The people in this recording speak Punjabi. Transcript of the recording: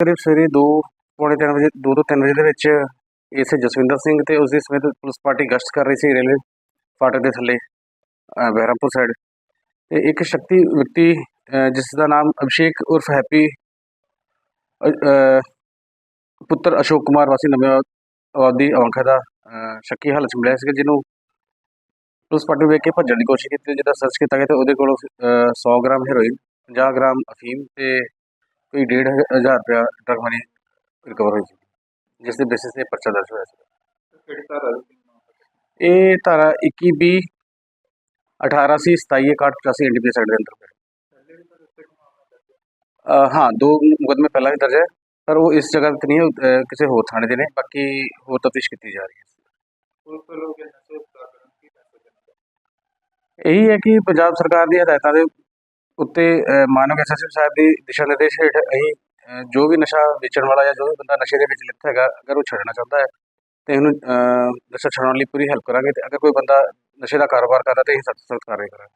ਕਰੀਬ ਸਵੇਰੇ 2 ਪੌਣੇ ਤਿੰਨ ਵਜੇ 2 ਤੋਂ 3 ਵਜੇ ਦੇ ਵਿੱਚ ਇਸੇ ਜਸਵਿੰਦਰ ਸਿੰਘ ਤੇ ਉਸ ਦੀ ਸਮੇਤ ਪੁਲਿਸ ਪਾਰਟੀ ਗਸ਼ਤ ਕਰ ਰਹੀ ਸੀ ਰੇਲਵੇ ਫਾਟਕ ਦੇ ਥੱਲੇ ਅ, ਬਹਿਰਾਮਪੁਰ ਸਾਈਡ ਤੇ ਇੱਕ ਸ਼ਕਤੀ ਵਿਅਕਤੀ ਜਿਸ ਦਾ ਨਾਮ ਅਭਿਸ਼ੇਕ ਉਰਫ ਹੈਪੀ ਪੁੱਤਰ ਅਸ਼ੋਕ ਕੁਮਾਰ ਵਾਸੀ ਨਵੇਂ ਆਬਾਦੀ ਔਂਖਾ ਦਾ ਸ਼ੱਕੀ ਹਾਲਤ 'ਚ ਮਿਲਿਆ ਸੀਗਾ ਜਿਹਨੂੰ ਪੁਲਿਸ ਪਾਰਟੀ ਵੇਖ ਕੇ ਭੱਜਣ ਦੀ ਕੋਸ਼ਿਸ਼ ਕੀਤੀ ਜਿਹਦਾ ਸਰਚ ਕੀਤਾ ਗਿਆ ਤੇ ਉਹਦੇ ਕੋਲੋਂ ਅ, 100 ਗ੍ਰਾਮ ਹੈਰੋਇਨ 50 ਗ੍ਰਾਮ ਅਫੀਮ ਤੇ ਕੋਈ 1.5 ਰੁਪਇਆ ਡਰਗ ਮਨੀ ਰਿਕਵਰ ਹੋਈ ਸੀ ਜਿਸ ਦੇ ਬੇਸਿਸ ਤੇ ਪਰਚਾ ਦਰਜ ਹੋਇਆ ਸੀ ਕਿਹੜੀ ਧਾਰਾ ਦੇ ਇਹ ਧਾਰਾ 21 ਬੀ 18 ਸੀ 27 61 85 ਐਨਡੀਪੀਐਸ ਐਕਟ ਦੇ ਅੰਦਰ ਪਹਿਲੇ ਵੀ ਤਾਂ ਉੱਤੇ ਮਾਮਲਾ ਦਰਜ ਹੈ। ਅ, ਹਾਂ ਦੋ ਮੁਕੱਦਮੇ ਪਹਿਲਾਂ ਵੀ ਦਰਜ ਹੈ ਪਰ ਉਹ ਇਸ ਜਗ੍ਹਾ ਤੇ ਨਹੀਂ ਹੈ, ਅ, ਕਿਸੇ ਹੋਰ ਥਾਣੇ ਦੇ ਨੇ ਬਾਕੀ ਹੋਰ ਤਫਤੀਸ਼ ਕੀਤੀ ਜਾ ਰਹੀ ਹੈ ਪੁਲਿਸ ਵੱਲੋਂ ਕਿ ਨਸ਼ੇ ਉਤਾਰਨ ਕੀ ਮੈਸੇਜ ਦੇਣਾ ਚਾਹੁੰਦੇ ਇਹੀ ਹੈ ਕਿ ਪੰਜਾਬ ਸਰਕਾਰ ਦੀ ਹਦਾਇਤਾਂ ਦੇ ਉੱਤੇ ਅ, ਮਾਨਵ ਐਸਐਸਪੀ ਸਾਹਿਬ ਦੀ ਦਿਸ਼ਾ ਨਿਰਦੇਸ਼ ਹੇਠ ਅਸੀਂ ਜੋ ਵੀ ਨਸ਼ਾ ਵੇਚਣ ਵਾਲਾ ਜਾਂ ਜੋ ਵੀ ਬੰਦਾ ਨਸ਼ੇ ਦੇ ਵਿੱਚ ਲਿਪਤ ਹੈਗਾ ਅਗਰ ਉਹ ਛੱਡਣਾ ਚਾਹੁੰਦਾ ਹੈ ਤੇ ਇਹਨੂੰ ਨਸ਼ਾ ਛਡਾਉਣ ਲਈ ਪੂਰੀ ਹੈਲਪ ਕਰਾਂਗੇ ਤੇ ਅਗਰ ਕੋਈ ਬੰਦਾ ਨਸ਼ੇ ਦਾ ਕਾਰੋਬਾਰ ਕਰਦਾ ਤੇ ਅਸੀਂ ਸਖਤ ਸਖਤ ਕਾਰਵਾਈ ਕਰਾਂਗੇ।